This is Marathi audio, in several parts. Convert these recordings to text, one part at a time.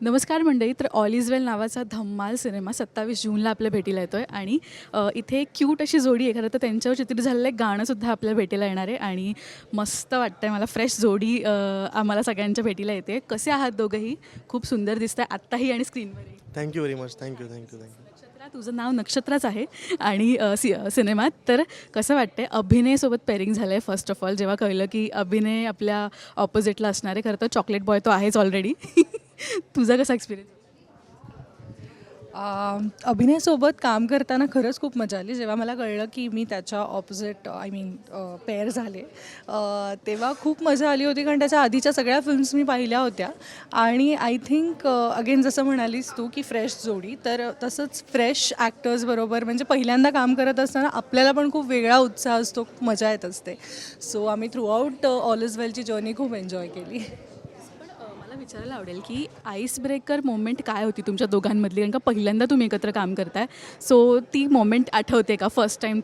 नमस्कार मंडळी तर ऑल इज वेल नावाचा धम्माल सिनेमा सत्तावीस जूनला आपल्या भेटीला येतो आहे आणि इथे क्यूट अशी जोडी आहे. खरं तर त्यांच्यावर चित्रित झालेलं एक गाणंसुद्धा आपल्या भेटीला येणार आहे आणि मस्त वाटतं आहे मला. फ्रेश जोडी आम्हाला सगळ्यांच्या भेटीला येते. कसे आहात दोघंही? खूप सुंदर दिसत आहे आत्ताही आणि स्क्रीनवरही thank you very much thank you thank you thank you Nakshatra तुझं नाव नक्षत्राच आहे आणि सि सिनेमात. तर कसं वाटतंय? अभिनयसोबत पेअरिंग झालं आहे फर्स्ट ऑफ ऑल जेव्हा कळलं की अभिनय आपल्या ऑपोजिटला असणार आहे. खरं तर चॉकलेट बॉय तो आहेच ऑलरेडी तुझा कसा एक्सपिरियन्स अभिनयसोबत काम करताना खरंच खूप मजा आली. जेव्हा मला कळलं की मी त्याच्या ऑपोजिट आय मीन पेअर झाले तेव्हा खूप मजा आली होती. कारण त्याच्या आधीच्या सगळ्या फिल्म्स मी पाहिल्या होत्या. आणि आय थिंक अगेन जसं म्हणालीस तू की फ्रेश जोडी तर तसंच फ्रेश ॲक्टर्सबरोबर म्हणजे पहिल्यांदा काम करत असताना आपल्याला पण खूप वेगळा उत्साह असतो खूप मजा येत असते. सो आम्ही थ्रूआउट ऑल इज वेलची जर्नी खूप एन्जॉय केली. विचारायला आवडेल की आईस ब्रेकर मोमेंट काय होती तुमच्या दोघांमधली? कारण का पहिल्यांदा तुम्ही एकत्र काम करताय. सो ती मोमेंट आठवते का first time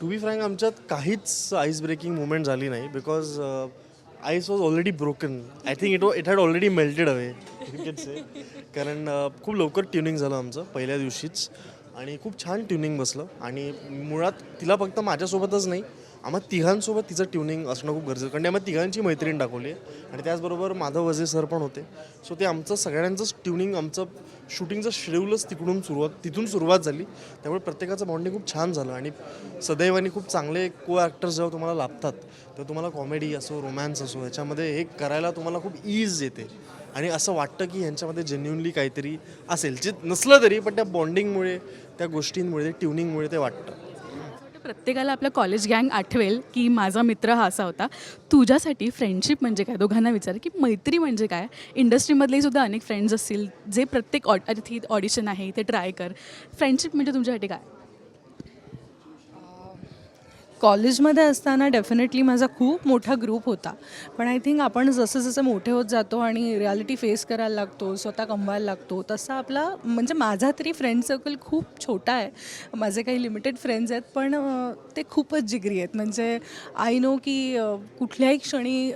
to be frank आमच्यात काहीच आईस ब्रेकिंग मुवमेंट झाली नाही because ice was already broken I think it it had already melted away say कारण uh, खूप लवकर ट्युनिंग झालं आमचं पहिल्या दिवशीच. आणि खूप छान ट्युनिंग बसलं. आणि मुळात तिला फक्त माझ्यासोबतच नाही आम्हा तिघांसोबत तिचं ट्युनिंग असणं खूप गरजेचं कारण आम्हाला तिघांची मैत्रीण दाखवली आहे. आणि त्याचबरोबर माधव वजे सर पण होते. सो ते आमचं सगळ्यांचंच ट्युनिंग आमचं शूटिंगचं शेड्यूलच तिकडून सुरुवात तिथून सुरुवात झाली. त्यामुळे प्रत्येकाचं बॉन्डिंग खूप छान झालं. आणि सदैवानी खूप चांगले को ॲक्टर्स जेव्हा तुम्हाला लाभतात तर तुम्हाला कॉमेडी असो रोमॅन्स असो याच्यामध्ये हे करायला तुम्हाला खूप ईज येते. आणि असं वाटतं की ह्यांच्यामध्ये जेन्युनली काहीतरी असेल. जे नसलं तरी पण त्या बॉन्डिंगमुळे त्या गोष्टींमुळे ट्युनिंगमुळे ते वाटतं. प्रत्येकाला आपलं कॉलेज गँग आठवेल की माझा मित्र हा असा होता. तुझ्यासाठी फ्रेंडशिप म्हणजे काय? दोघांना विचार की मैत्री म्हणजे काय? इंडस्ट्रीमधले सुद्धा अनेक फ्रेंड्स असतील जे प्रत्येक ऑड अर्थी ऑडिशन आहे ते ट्राय कर. फ्रेंडशिप म्हणजे तुमच्यासाठी काय? कॉलेजमध्ये असताना डेफिनेटली माझा खूप मोठा ग्रुप होता. पण आय थिंक आपण जसं जसं मोठे होत जातो आणि रियालिटी फेस करायला लागतो स्वतः कमवायला लागतो तसा आपला म्हणजे माझा तरी फ्रेंड सर्कल खूप छोटा आहे. माझे काही लिमिटेड फ्रेंड्स आहेत पण ते खूपच जिगरी आहेत. म्हणजे आय नो की कुठल्याही क्षणी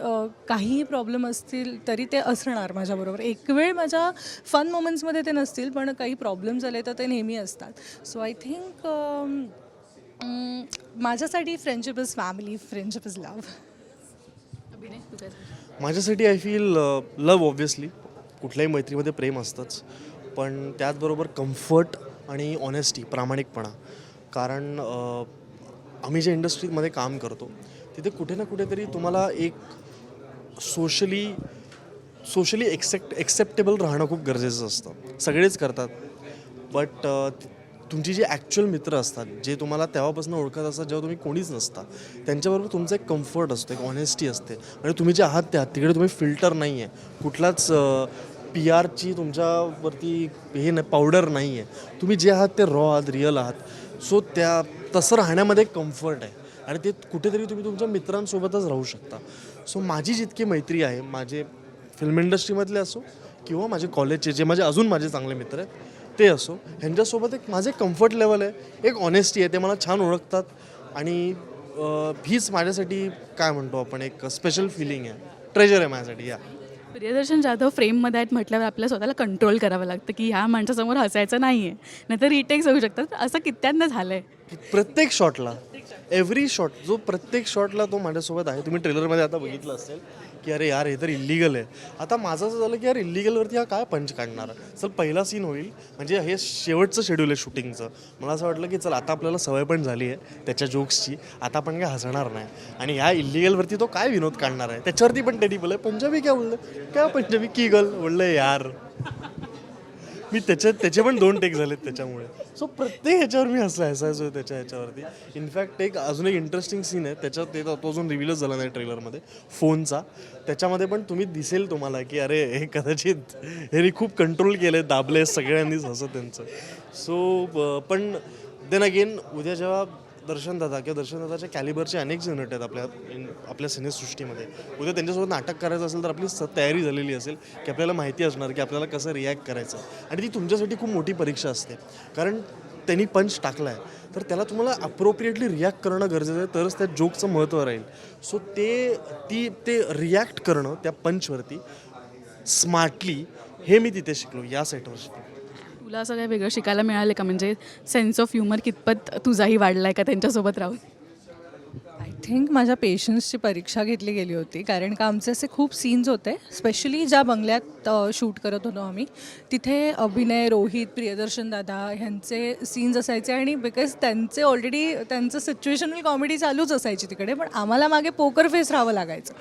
काहीही प्रॉब्लेम असतील तरी ते असणार माझ्याबरोबर एक वेळ माझ्या फन मोमेंट्समध्ये ते नसतील पण काही प्रॉब्लेम झाले तर ते नेहमी असतात. सो आय थिंक माझ्यासाठी friendship is family friendship is love? माझ्यासाठी आय फील लव ऑब्व्हियसली कुठल्याही मैत्रीमध्ये प्रेम असतंच. पण त्याचबरोबर कम्फर्ट आणि ऑनेस्टी प्रामाणिकपणा. कारण अ, आम्ही ज्या इंडस्ट्रीमध्ये काम करतो तिथे कुठे ना कुठेतरी तुम्हाला एक सोशली सोशली एक्सेप्ट एक्सेप्टेबल राहणं खूप गरजेचं असतं. सगळेच करतात. बट तुमची जी ॲक्च्युअल मित्र असतात जे तुम्हाला तेव्हापासून ओळखत असतात जेव्हा तुम्ही कोणीच नसता त्यांच्याबरोबर तुमचं एक कम्फर्ट असतो एक ऑनेस्टी असते. आणि तुम्ही जे आहात त्या आहात तिकडे तुम्ही फिल्टर नाही आहे कुठलाच पी आरची तुमच्यावरती हे नाही पावडर नाही आहे तुम्ही जे आहात ते रॉ आहात रिअल आहात. सो त्या तसं राहण्यामध्ये एक कम्फर्ट आहे. आणि ते कुठेतरी तुम्ही तुमच्या मित्रांसोबतच राहू शकता. सो माझी जितकी मैत्री आहे माझे फिल्म इंडस्ट्रीमधले असो किंवा माझे कॉलेजचे जे माझे अजून माझे चांगले मित्र आहेत ते असो. ह्यांच्यासोबत एक माझे कम्फर्ट लेवल आहे. एक ऑनेस्टी आहे. ते मला छान ओळखतात. आणि हीच माझ्यासाठी काय म्हणतो आपण एक स्पेशल फिलिंग आहे. ट्रेजर आहे माझ्यासाठी या. प्रियदर्शन जाधव फ्रेममध्ये आहेत म्हटल्यावर आपल्याला स्वतःला कंट्रोल करावं लागतं की ह्या माणसासमोर हसायचं नाही आहे नाहीतर रिटेक्स होऊ शकतात. असं कित्यांदा झालं आहे प्रत्येक शॉटला एव्हरी शॉट जो प्रत्येक शॉटला तो माझ्यासोबत आहे. तुम्ही ट्रेलरमध्ये आता बघितलं असेल. की अरे यार हे तर इलिगल आहे. आता माझं असं झालं की यार इलिगलवरती हा काय पंच काढणार? चल पहिला सीन होईल. म्हणजे हे शेवटचं शेड्यूल आहे शूटिंगचं मला असं वाटलं की चल आता आपल्याला सवय पण झाली आहे त्याच्या जोक्सची आता आपण काय हसणार नाही. आणि ह्या इलिगलवरती तो काय विनोद काढणार आहे? त्याच्यावरती पण त्यांनी बोललं पंजाबी काय बोललं काय पंजाबी की गल बोललं यार. मी त्याच्यात त्याचे पण दोन टेक झालेत त्याच्यामुळे. सो प्रत्येक ह्याच्यावर मी हसला हसायचो त्याच्या ह्याच्यावरती. इनफॅक्ट एक अजून एक इंटरेस्टिंग सीन आहे. त्याच्यात ते तो अजून रिव्हिलच झाला नाही ट्रेलरमध्ये फोनचा त्याच्यामध्ये पण तुम्ही दिसेल तुम्हाला की अरे हे कदाचित ह्यांनी खूप कंट्रोल केलं दाबले सगळ्यांनीच हसत त्यांचं. सो पण देन अगेन उद्या जेव्हा दर्शन दादा किंवा दर्शन दादाच्या कॅलिबरचे अनेक जण आहेत आपल्या आपल्या सिनेसृष्टीमध्ये. उद्या त्यांच्यासोबत नाटक करायचं असेल तर आपली स तयारी झालेली असेल की आपल्याला माहिती असणार की आपल्याला कसं रिॲक्ट करायचं. आणि ती तुमच्यासाठी खूप मोठी परीक्षा असते. कारण त्यांनी पंच टाकला आहे तर त्याला तुम्हाला अप्रोप्रिएटली रिॲक्ट करणं गरजेचं आहे. तरच त्या जोकचं महत्त्व राहील. सो ते ती ते रिॲक्ट करणं त्या पंचवरती स्मार्टली हे मी तिथे शिकलो या सेटवर शिकलो. तुला असं काही वेगळं शिकायला मिळालं का? म्हणजे सेन्स ऑफ ह्युमर कितपत तुझाही वाढला आहे का त्यांच्यासोबत राहून? आय थिंक माझ्या पेशन्सची परीक्षा घेतली गेली होती कारण का आमचे असे खूप सीन्स होते स्पेशली ज्या बंगल्यात शूट करत होतो आम्ही तिथे अभिनय रोहित प्रियदर्शन दादा ह्यांचे सीन्स असायचे आणि बिकॉज त्यांचे ऑलरेडी त्यांचं सिच्युएशनल कॉमेडी चालूच असायची तिकडे पण आम्हाला मागे पोकर फेस राहावं लागायचं.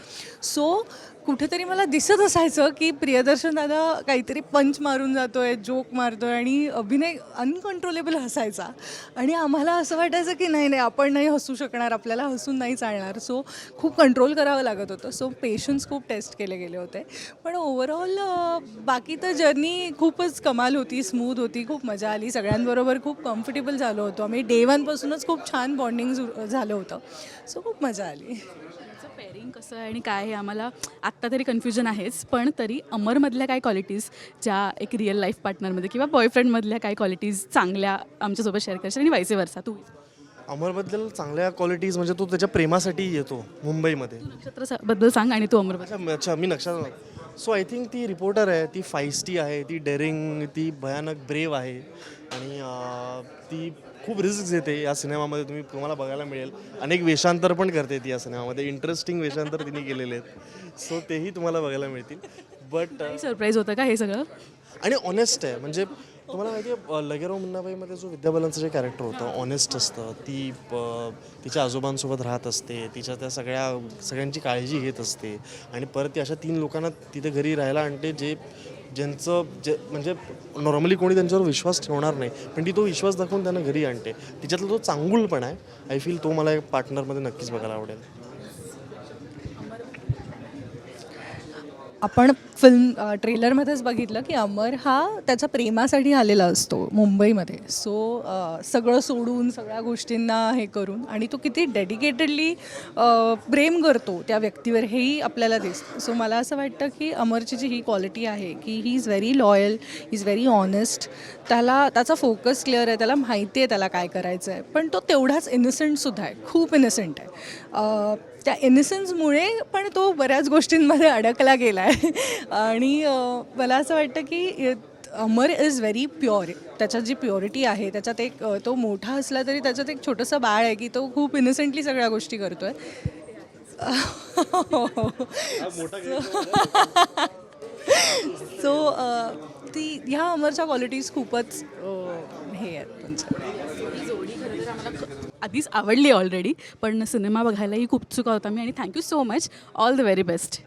सो कुठेतरी मला दिसत असायचं की प्रियदर्शन दादा काहीतरी पंच मारून जातोय जोक मारतोय आणि अभिनय अनकंट्रोलेबल हसायचा. आणि आम्हाला असं वाटायचं की नाही नाही आपण नाही हसू शकणार आपल्याला हसून नाही चालणार. सो खूप कंट्रोल करावं लागत होतं. सो पेशन्स खूप टेस्ट केले गेले होते. पण ओव्हरऑल बाकी तर जर्नी खूपच कमाल होती स्मूथ होती खूप मजा आली. सगळ्यांबरोबर खूप कम्फर्टेबल झालो होतो. आम्ही डे वनपासूनच खूप छान बॉन्डिंग झालं होतं. सो खूप मजा आली. पेअरिंग कसं आहे आणि काय आहे आम्हाला आत्ता तरी कन्फ्युजन आहेच. पण तरी अमरमधल्या काय क्वालिटीज ज्या एक रिअल लाईफ पार्टनरमध्ये किंवा बॉयफ्रेंडमधल्या काय क्वालिटीज चांगल्या आमच्यासोबत शेअर करशील आणि वायसे वर्षा तू? अमरबद्दल चांगल्या क्वालिटीज म्हणजे तो त्याच्या प्रेमासाठी येतो मुंबईमध्ये. नक्षत्रबद्दल सांग आणि तू अमरबद्दल. अच्छा मी नक्षात सो आय थिंक ती रिपोर्टर आहे ती फाईस्टी आहे ती डेअरिंग ती भयानक ब्रेव आहे. आणि ती खूप रिस्क घेते या सिनेमामध्ये तुम्ही तुम्हाला बघायला मिळेल. अनेक वेषांतर पण करते ती या सिनेमामध्ये. इंटरेस्टिंग वेषांतर तिने केलेले आहेत. सो तेही तुम्हाला बघायला मिळतील. बट सरप्राईज होतं का हे सगळं? आणि ऑनेस्ट आहे. म्हणजे तुम्हाला माहिती आहे लगेराव मुन्नाबाईमध्ये जो विद्याबालांचं जे कॅरेक्टर होतं ऑनेस्ट असतं ती प- तिच्या आजोबांसोबत राहत असते तिच्या त्या सगळ्या सगळ्यांची काळजी घेत असते आणि परत ती अशा तीन लोकांना तिथे घरी राहायला आणते जे ज्यांचं जे म्हणजे नॉर्मली कोणी त्यांच्यावर विश्वास ठेवणार नाही पण ती तो विश्वास दाखवून त्यांना घरी आणते. तिच्यातला जो चांगुलपणा आहे. आय फील तो मला एक पार्टनरमध्ये नक्कीच बघायला आवडेल. आपण फिल्म ट्रेलरमध्येच बघितलं की अमर हा त्याच्या प्रेमासाठी आलेला असतो मुंबईमध्ये. सो सगळं सोडून सगळ्या गोष्टींना हे करून आणि तो किती डेडिकेटेडली प्रेम करतो त्या व्यक्तीवर हेही आपल्याला दिसतं. सो मला असं वाटतं की अमरची जी ही क्वालिटी आहे की he is very loyal is very honest त्याला त्याचा फोकस क्लिअर आहे त्याला माहिती आहे त्याला काय करायचं आहे पण तो तेवढाच इनोसंटसुद्धा आहे खूप इनोसंट आहे. त्या इनसन्समुळे पण तो बऱ्याच गोष्टींमध्ये अडकला गेला आहे आणि मला असं वाटतं की अमर इज व्हेरी प्युअर. त्याच्यात जी प्युरिटी आहे त्याच्यात एक तो मोठा असला तरी त्याच्यात एक छोटंसं बाळ आहे की तो खूप इनोसेंटली सगळ्या गोष्टी करतो आहे सो ती ह्या अमरच्या क्वालिटीज खूपच हे आहेत. आधीच आवडली ऑलरेडी पण सिनेमा बघायलाही खूप चुका होता मी आणि thank you so much all the very best